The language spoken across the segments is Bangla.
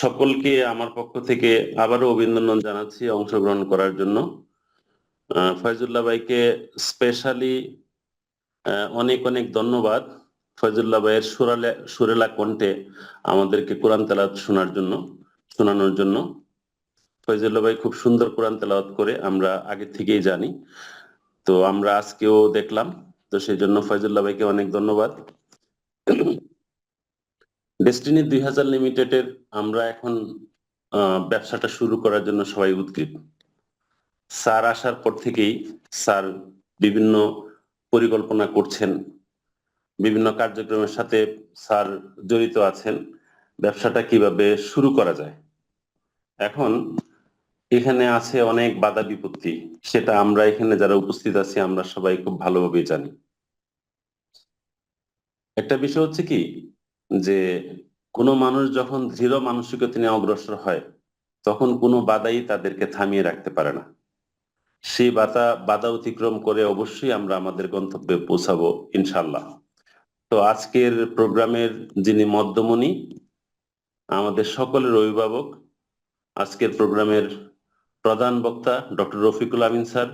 সকলকে আমার পক্ষ থেকে আবারও অভিনন্দন জানাচ্ছি অংশগ্রহণ করার জন্য। ফয়জুল্লাহ ভাইকে স্পেশালি অনেক অনেক ধন্যবাদ ফয়জুল্লাহ ভাইয়ের সুরালে, সুরেলা কণ্ঠে আমাদেরকে কোরআন তেলাওয়াত শোনার জন্য, শোনানোর জন্য। ফয়জুল্লাহ ভাই খুব সুন্দর কোরআন তেলাওয়াত করে আমরা আগে থেকেই জানি। তো আমরা আজকেও দেখলাম, তো সেই জন্য ফয়জুল্লাহ ভাইকে অনেক ধন্যবাদ। ডেস্টিনি দুই হাজার লিমিটেডের আমরা এখন ব্যবসাটা শুরু করার জন্য সবাই উদ্গ্রীব। স্যার আসার পর থেকেই স্যার বিভিন্ন পরিকল্পনা করছেন, বিভিন্ন কার্যক্রমের সাথে স্যার জড়িত আছেন, ব্যবসাটা কীভাবে শুরু করা যায়। এখন এখানে আছে অনেক বাধা বিপত্তি, সেটা আমরা এখানে যারা উপস্থিত আছি, আমরা সবাই খুব ভালোভাবে জানি। একটা বিষয় হচ্ছে কি যে কোনো মানুষ যখন দৃঢ় মানসিকতা নিয়ে অগ্রসর হয়, তখন কোনো বাধাই তাদেরকে থামিয়ে রাখতে পারে না। সেই বাধা বাধা অতিক্রম করে অবশ্যই আমরা আমাদের গন্তব্যে পৌঁছাবো ইনশাল্লাহ তো আজকের প্রোগ্রামের যিনি মধ্যমণি, আমাদের সকলের অভিভাবক, আজকের প্রোগ্রামের প্রধান বক্তা ডক্টর রফিকুল আমিন স্যার,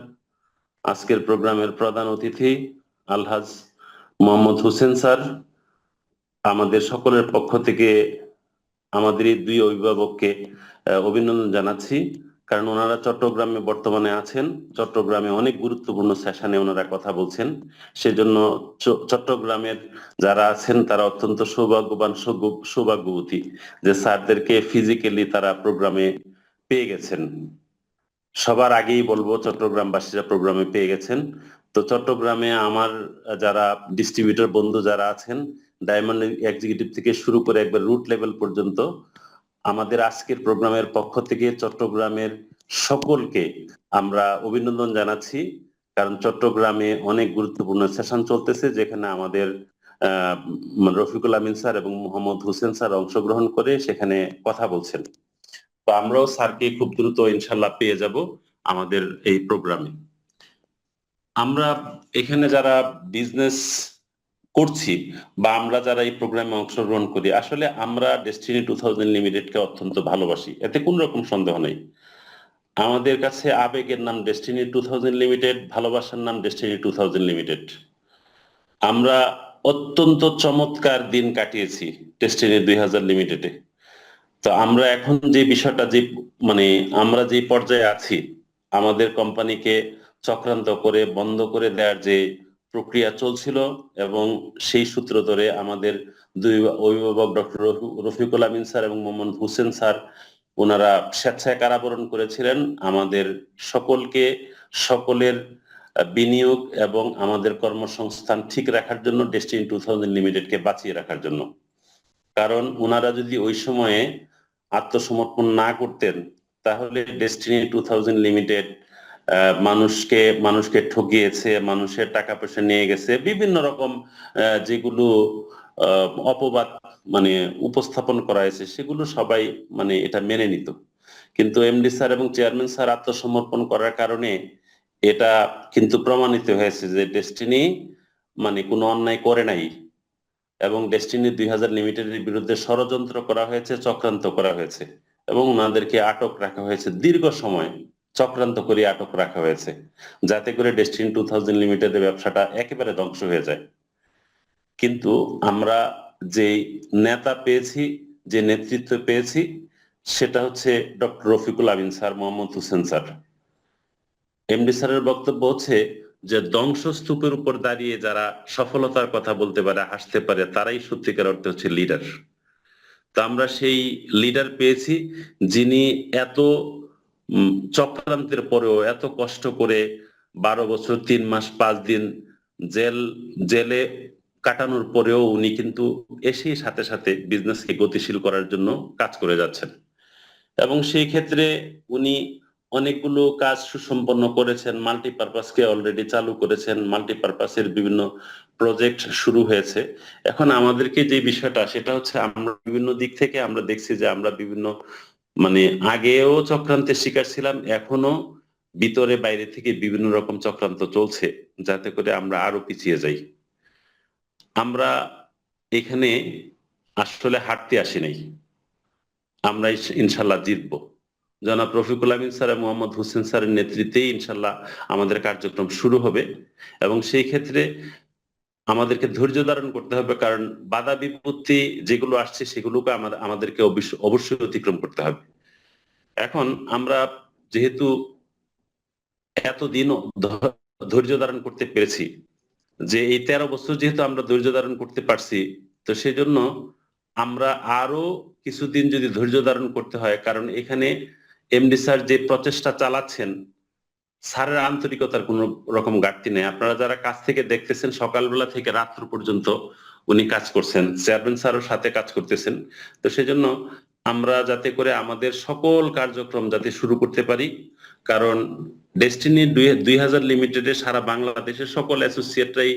আজকের প্রোগ্রামের প্রধান অতিথি আলহাজ মোহাম্মদ হোসেন স্যার আমাদের সকলের পক্ষ থেকে আমাদের এই দুই অভিভাবককে অভিনন্দন জানাচ্ছি। কারণ ওনারা চট্টগ্রামে বর্তমানে আছেন। চট্টগ্রামে অনেক গুরুত্বপূর্ণ সেশনে ওনারা কথা বলছেন। সেজন্য চট্টগ্রামের যারা আছেন, তারা অত্যন্ত সৌভাগ্যবান সৌভাগ্যবতী যে স্যারদেরকে ফিজিক্যালি তারা প্রোগ্রামে পেয়ে গেছেন। সবার আগেই বলব চট্টগ্রামবাসীরা প্রোগ্রামে পেয়ে গেছেন। তো চট্টগ্রামে আমার যারা ডিস্ট্রিবিউটর বন্ধু যারা আছেন ডায়মন্ড এক্সিকিউটিভ থেকে শুরু করে একবার রুট লেভেল পর্যন্ত আমাদের আজকের প্রোগ্রামের পক্ষ থেকে চট্টগ্রামের সকলকে আমরা অভিনন্দন জানাচ্ছি, কারণ চট্টগ্রামে অনেক গুরুত্বপূর্ণ সেশন চলতেছে যেখানে আমাদের রফিকুল আমিন স্যার এবং মোহাম্মদ হোসেন স্যার অংশগ্রহণ করে সেখানে কথা বলছেন। তো আমরাও স্যারকে খুব দ্রুত ইনশাল্লাহ পেয়ে যাব আমাদের এই প্রোগ্রামে। আমরা এখানে যারা বিজনেস করছি বা আমরা যারা এই প্রোগ্রামে অংশগ্রহণ করি, আসলে আমরা ডেস্টিনি টু থাউজেন্ড লিমিটেডকে অত্যন্ত ভালোবাসি। এতে কোন রকম সন্দেহ নেই। আমাদের কাছে আবেগের নাম ডেস্টিনি টু থাউজেন্ড লিমিটেড ভালোবাসার নাম ডেস্টিনি টু থাউজেন্ড লিমিটেড আমরা অত্যন্ত চমৎকার দিন কাটিয়েছি ডেস্টিনি দুই হাজার লিমিটেডে তো আমরা এখন যে বিষয়টা যে মানে আমরা যে পর্যায়ে আছি, আমাদের কোম্পানিকে চক্রান্ত করে, বন্ধ করে দেওয়ার যে প্রক্রিয়া চলছিল এবং সেই সূত্র ধরে আমাদের দুই অভিভাবক ডক্টর রফিকুল আমিন স্যার এবং মোহাম্মদ হুসেন স্যার, ওনারা স্বেচ্ছায় কারাবরণ করেছিলেন। আমাদের সকলকে, সকলের বিনিয়োগ এবং আমাদের কর্মসংস্থান ঠিক রাখার জন্য ডেস্টিনি টু থাউজেন্ড লিমিটেডকে বাঁচিয়ে রাখার জন্য। কারণ ওনারা যদি ওই সময়ে আত্মসমর্পণ না করতেন, তাহলে ডেস্টিনি টু থাউজেন্ড লিমিটেড মানুষকে মানুষকে ঠকিয়েছে, মানুষের টাকা পয়সা নিয়ে গেছে, বিভিন্ন রকম যেগুলো অপবাদ মানে উপস্থাপন করা হয়েছে, সেগুলো সবাই মানে এটা মেনে নিত। কিন্তু এমডি স্যার এবং চেয়ারম্যান স্যার আত্মসমর্পণ করার কারণে এটা কিন্তু প্রমাণিত হয়েছে যে ডেস্টিনি মানে কোনো অন্যায় করে নাই এবং ডেস্টিনি দুই হাজার লিমিটেডের বিরুদ্ধে ষড়যন্ত্র করা হয়েছে, চক্রান্ত করা হয়েছে এবং ওনাদেরকে আটক রাখা হয়েছে দীর্ঘ সময়। চক্রান্ত করে আটক রাখা হয়েছে, যাতে করে ডেস্টিন টু থাউজেন্ড লিমিটেডের ব্যবসাটা একেবারে ধ্বংস হয়ে যায়। কিন্তু আমরা যে নেতা পেয়েছি, যে নেতৃত্ব পেয়েছি, সেটা হচ্ছে doctor Rafiqul Amin sir, Mohammad Hossain sir. MD স্যারের বক্তব্য হচ্ছে যে, ধ্বংসস্তূপের উপর দাঁড়িয়ে যারা সফলতার কথা বলতে পারে, হাসতে পারে, তারাই সত্যিকার অর্থে হচ্ছে লিডার তা আমরা সেই লিডার পেয়েছি, যিনি এত চক্রান্তের পরেও এত কষ্ট করে বারো বছর, তিন মাস, পাঁচ দিন জেল, জেলে কাটানোর পরেও উনি কিন্তু এসেই সাথে সাথে বিজনেসকে গতিশীল করার জন্য কাজ করে যাচ্ছেন। এবং সেই ক্ষেত্রে উনি অনেকগুলো কাজ সুসম্পন্ন করেছেন মাল্টিপারপাসকে অলরেডি চালু করেছেন মাল্টিপারপাসের বিভিন্ন প্রজেক্ট শুরু হয়েছে। এখন আমাদেরকে যে বিষয়টা, সেটা হচ্ছে আমরা বিভিন্ন দিক থেকে আমরা দেখছি যে আমরা বিভিন্ন মানে আগেও চক্রান্তের শিকার ছিলাম, এখনও ভিতরে বাইরে থেকে বিভিন্ন রকম চক্রান্ত চলছে, যাতে করে আমরা আরও পিছিয়ে যাই। আমরা এখানে আসলে হাঁটতে আসি নাই। আমরা ইনশাল্লাহ জিতবো। জনাব রফিকুল আমিন স্যার মোহাম্মদ হোসেন স্যারের নেতৃত্বেই ইনশাল্লাহ আমাদের কার্যক্রম শুরু হবে এবং সেই ক্ষেত্রে আমাদেরকে ধৈর্য ধারণ করতে হবে, কারণ বাধা বিপত্তি যেগুলো আসছে সেগুলোকে আমাদের আমাদেরকে অবশ্য- অবশ্যই অতিক্রম করতে হবে। এখন আমরা যেহেতু এতদিনও ধ- ধৈর্য ধারণ করতে পেরেছি, যে এই তেরো বছর যেহেতু আমরা ধৈর্য ধারণ করতে পারছি, তো সেই জন্য আমরা আরও কিছুদিন যদি ধৈর্য ধারণ করতে হয়, কারণ এখানে এমডি স্যার যে প্রচেষ্টা চালাচ্ছেন স্যারের আন্তরিকতার কোন রকম ঘাটতি নেই। আপনারা যারা কাছ থেকে দেখতেছেন, সকালবেলা থেকে রাত্র পর্যন্ত উনি কাজ করছেন। চেয়ারম্যান স্যারও সাথে কাজ করতেছেন। তো সেজন্য আমরা যাতে করে আমাদের সকল কার্যক্রম যাতে শুরু করতে পারি, কারণ ডেস্টিনি দুই হাজার লিমিটেডে সারা বাংলাদেশের সকল অ্যাসোসিয়েটরাই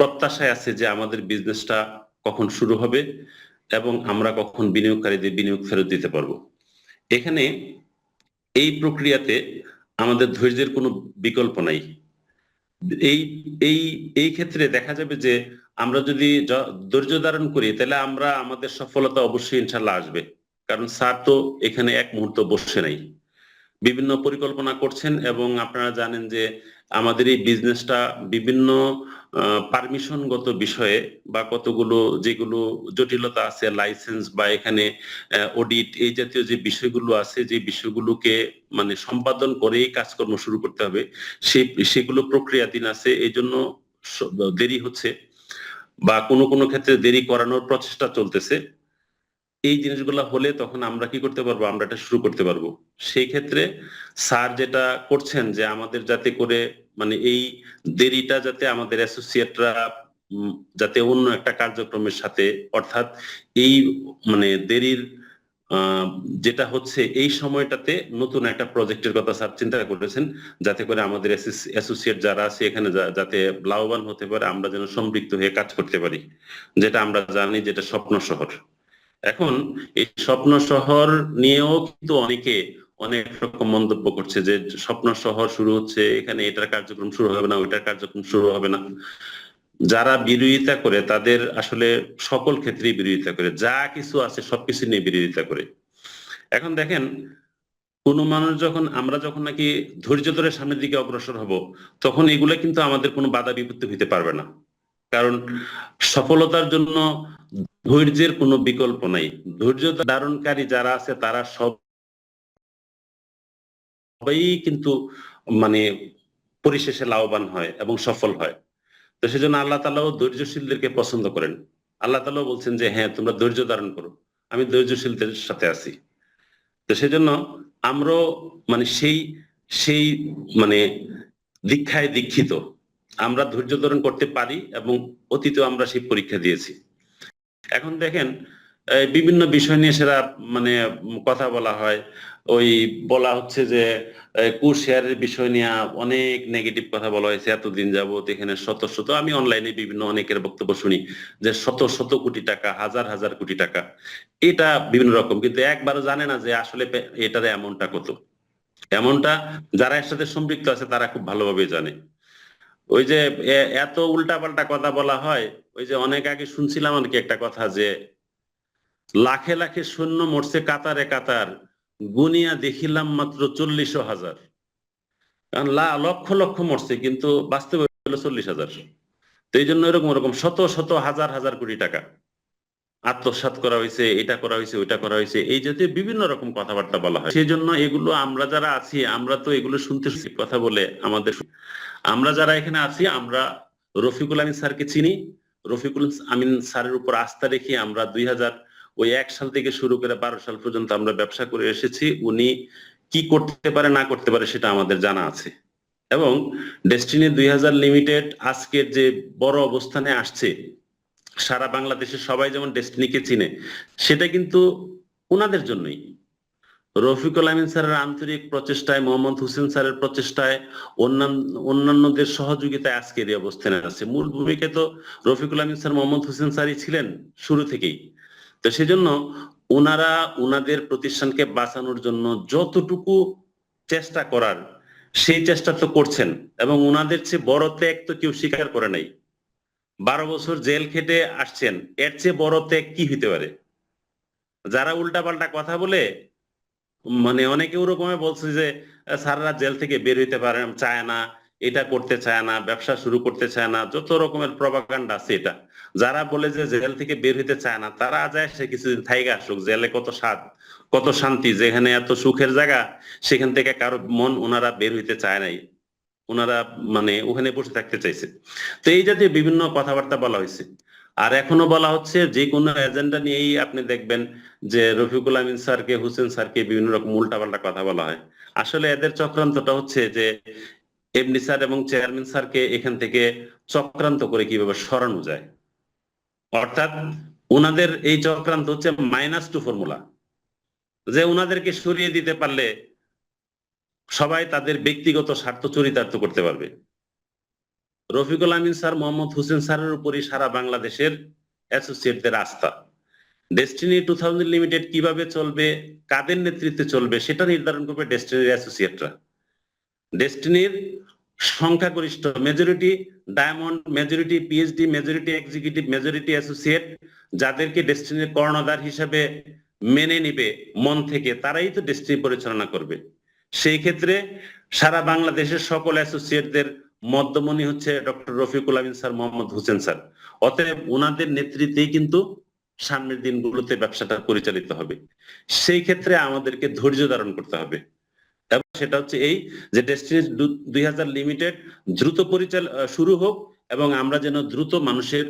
প্রত্যাশায় আছে যে আমাদের বিজনেসটা কখন শুরু হবে এবং আমরা কখন বিনিয়োগকারীদের বিনিয়োগ ফেরত দিতে পারব। এখানে এই প্রক্রিয়াতে আমাদের ধৈর্যের কোনো বিকল্প নাই। এই এই এই ক্ষেত্রে দেখা যাবে যে আমরা যদি ধৈর্য ধারণ করি, তাহলে আমরা আমাদের সফলতা অবশ্যই ইনশাল্লাহ আসবে। কারণ স্যার তো এখানে এক মুহূর্ত বসে নাই। বিভিন্ন পরিকল্পনা করছেন এবং আপনারা জানেন যে আমাদের এই বিজনেসটা বিভিন্ন পারমিশনগত বিষয়ে বা কতগুলো যেগুলো জটিলতা আছে লাইসেন্স বা এখানে অডিট এই জাতীয় যে বিষয়গুলো আছে, যে বিষয়গুলোকে মানে সম্পাদন করেই কাজকর্ম শুরু করতে হবে সেই সেগুলো প্রক্রিয়াধীন আছে, এই জন্য দেরি হচ্ছে বা কোনো কোনো ক্ষেত্রে দেরি করানোর প্রচেষ্টা চলতেছে। এই জিনিসগুলো হলে তখন আমরা কি করতে পারব? আমরা এটা শুরু করতে পারব। সেই ক্ষেত্রে স্যার যেটা করছেন যে আমাদের যাতে করে মানে এই দেরিটা যাতে আমাদের অ্যাসোসিয়েটরা যাতে অন্য একটা কার্যক্রমের সাথে, অর্থাৎ এই মানে দেরির যেটা হচ্ছে এই সময়টাতে নতুন একটা প্রজেক্টের কথা স্যার চিন্তা করেছেন, যাতে করে আমাদের অ্যাসোসিয়েট যারা আছে এখানে যাতে লাভবান হতে পারে, আমরা যেন সম্পৃক্ত হয়ে কাজ করতে পারি। যেটা আমরা জানি যেটা স্বপ্ন শহর। এখন এই স্বপ্ন শহর নিয়েও কিন্তু অনেকে অনেক রকম মন্তব্য করছে যে স্বপ্ন শহর শুরু হচ্ছে, এখানে এটার কার্যক্রম শুরু হবে না, ওইটার কার্যক্রম শুরু হবে না। যারা বিরোধিতা করে, তাদের আসলে সকল ক্ষেত্রেই বিরোধিতা করে, যা কিছু আছে সবকিছু নিয়ে বিরোধিতা করে। এখন দেখেন, কোন মানুষ যখন, আমরা যখন নাকি ধৈর্য ধরে সামনের দিকে অগ্রসর হব, তখন এগুলো কিন্তু আমাদের কোনো বাধা বিপত্তি হইতে পারবে না। কারণ সফলতার জন্য ধৈর্যের কোনো বিকল্প নাই। ধৈর্য ধারণকারী যারা আছে, তারা সব সবাই কিন্তু মানে পরিশেষে লাভবান হয় এবং সফল হয়। তো সেজন্য আল্লাহ তালাও ধৈর্যশীলদেরকে পছন্দ করেন। আল্লাহ তালাও বলছেন যে হ্যাঁ তোমরা ধৈর্য ধারণ করো। আমি ধৈর্যশীলদের সাথে আছি। তো সেজন্য আমরাও মানে সেই সেই মানে দীক্ষায় দীক্ষিত। আমরা ধৈর্য ধারণ করতে পারি এবং অতীতে আমরা সেই পরীক্ষা দিয়েছি। এখন দেখেন বিভিন্ন বিষয় নিয়ে সেরা মানে কথা বলা হয়। ওই বলা হচ্ছে যে কু শেয়ারের বিষয় নিয়ে অনেক নেগেটিভ কথা বলা হয়েছে এতদিন যাবত এখানে শত শত। আমি অনলাইনে বিভিন্ন অনেকের বক্তব্য শুনি যে, শত শত কোটি টাকা, হাজার হাজার কোটি টাকা। এটা বিভিন্ন রকম। কিন্তু একবারও জানে না যে আসলে এটার এমনটা কত। এমনটা যারা এর সাথে সম্পৃক্ত আছে, তারা খুব ভালোভাবে জানে। ওই যে এত উল্টাপাল্টা কথা বলা হয়, ওই যে অনেক আগে শুনছিলাম আর কি একটা কথা যে, লাখে লাখে সৈন্য মরছে কাতারে কাতার। গুনিয়া দেখিলাম মাত্র চল্লিশ হাজার। কারণ লক্ষ লক্ষ মরছে, কিন্তু বাস্তবে হলো চল্লিশ হাজার। তো এই জন্য এরকম এরকম শত শত হাজার হাজার কোটি টাকা আত্মসাৎ করা হয়েছে, এটা করা হয়েছে, ওইটা করা হয়েছে, এই জাতীয় বিভিন্ন রকম কথাবার্তা বলা হয়। সেই জন্য এগুলো আমরা যারা আছি, আমরা তো এগুলো শুনতে কথা বলে আমাদের আমরা যারা এখানে আছি, আমরা রফিকুল আমিন স্যারকে চিনি। রফিকুল আমিন স্যারের উপর আস্থা রেখে আমরা দুই হাজার ওই এক সাল থেকে শুরু করে বারো সাল পর্যন্ত আমরা ব্যবসা করে এসেছি। উনি কি করতে পারে, না করতে পারে সেটা আমাদের জানা আছে। এবং ডেস্টিনি দুই হাজার লিমিটেড আজকের যে বড় অবস্থানে আসছে, সারা বাংলাদেশের সবাই যেমন ডেস্টিনিকে চিনে, সেটা কিন্তু ওনাদের জন্যই। রফিকুল আমিন স্যারের আন্তরিক প্রচেষ্টায়, মোহাম্মদ হোসেন স্যারের প্রচেষ্টায় অন্যান্য অন্যান্যদের সহযোগিতায় আজকের এই অবস্থানে আছে। মূল ভূমিকায় তো রফিকুল আমিন স্যার, মোহাম্মদ হোসেন স্যারই ছিলেন শুরু থেকেই। তো সেজন্য ওনারা ওনাদের প্রতিষ্ঠানকে বাঁচানোর জন্য যতটুকু চেষ্টা করার, সেই চেষ্টা তো করছেন এবং ওনাদের চেয়ে বড় ত্যাগ তো কেউ স্বীকার করে নাই। বারো বছর জেল খেটে আসছেন, এর চেয়ে বড় ত্যাগ কি হইতে পারে? যারা উল্টাপাল্টা কথা বলে মানে অনেকে ওরকমে বলছে যে, স্যাররা জেল থেকে বের হইতে পারে, চায় না। এটা করতে চায় না, ব্যবসা শুরু করতে চায় না, যত রকমের প্রভাকাণ্ড আছে এটা। যারা বলে যে জেল থেকে বের হইতে চায় না, তারা যায় সে কিছুদিন থাইগা আসুক, জেলে কত স্বাদ, কত শান্তি, যেখানে এত সুখের জায়গা, সেখান থেকে কারও মন ওনারা বের হইতে চায় নাই। ওনারা মানে ওখানে বসে থাকতে চাইছে। তো এই জাতীয় বিভিন্ন কথাবার্তা বলা হয়েছে আর এখনও বলা হচ্ছে যে কোনো এজেন্ডা নিয়েই আপনি দেখবেন যে রফিকুল আমিন স্যারকে, হুসেন স্যারকে বিভিন্ন রকম উল্টাপাল্টা কথা বলা হয়। আসলে এদের চক্রান্তটা হচ্ছে যে এমডি স্যার এবং চেয়ারম্যান স্যারকে এখান থেকে চক্রান্ত করে কীভাবে সরানো যায়? অর্থাৎ ওনাদের এই চক্রান্ত হচ্ছে মাইনাস টু ফর্মুলা যে ওনাদেরকে সরিয়ে দিতে পারলে সবাই তাদের ব্যক্তিগত স্বার্থ চরিতার্থ করতে পারবে। রফিকুল আমিন স্যার, মোহাম্মদ হোসেন স্যারের উপরই সারা বাংলাদেশের অ্যাসোসিয়েটদের আস্থা। ডেস্টিনি টু থাউজেন্ড লিমিটেড কীভাবে চলবে, কাদের নেতৃত্বে চলবে, সেটা নির্ধারণ করবে ডেস্টিনির অ্যাসোসিয়েটরা ডেস্টিনির সংখ্যাগরিষ্ঠ majority diamond majority PhD majority executive majority associate যাদেরকে ডেস্টিনির কর্ণধার হিসাবে মেনে নিবে মন থেকে, তারাই তো ডেস্টিনি পরিচালনা করবে। সেই ক্ষেত্রে সারা বাংলাদেশের সকল অ্যাসোসিয়েটদের মধ্যমণি হচ্ছে doctor Rafiqul Amin sir, Mohammad Hossain sir. অতএব ওনাদের নেতৃত্বেই কিন্তু সামনের দিনগুলোতে ব্যবসাটা পরিচালিত হবে। সেই ক্ষেত্রে আমাদেরকে ধৈর্য ধারণ করতে হবে। সেটা হচ্ছে এই যে ডেস্টিনি দুই হাজার লিমিটেড দ্রুত পরিচাল শুরু হোক এবং আমরা যেন দ্রুত মানুষের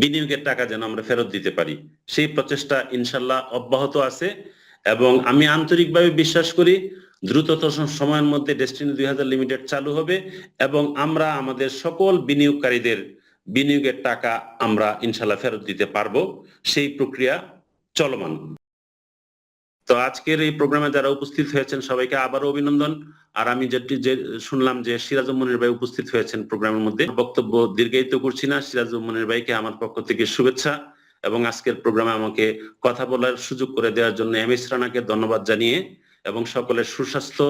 বিনিয়োগের টাকা যেন আমরা ফেরত দিতে পারি। সেই প্রচেষ্টা ইনশাল্লাহ অব্যাহত আছে এবং আমি আন্তরিকভাবে বিশ্বাস করি দ্রুততম সময়ের মধ্যে ডেস্টিনি দুই হাজার লিমিটেড চালু হবে এবং আমরা আমাদের সকল বিনিয়োগকারীদের বিনিয়োগের টাকা আমরা ইনশাল্লাহ ফেরত দিতে পারব। সেই প্রক্রিয়া চলমান। তো আজকের এই প্রোগ্রামে যারা উপস্থিত হয়েছেন, সবাইকে আবারও অভিনন্দন। আর আমি যেটি যে শুনলাম যে সিরাজুল মনির ভাই উপস্থিত হয়েছেন প্রোগ্রামের মধ্যে। বক্তব্য দীর্ঘায়িত করছি না। সিরাজুল মনির ভাইকে আমার পক্ষ থেকে শুভেচ্ছা এবং আজকের প্রোগ্রামে আমাকে কথা বলার সুযোগ করে দেওয়ার জন্য এম এস রানাকে ধন্যবাদ জানিয়ে এবং সকলের সুস্বাস্থ্য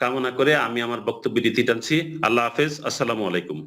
কামনা করে আমি আমার বক্তব্য রীতি টানছি আল্লাহ হাফেজ। আসসালামু আলাইকুম।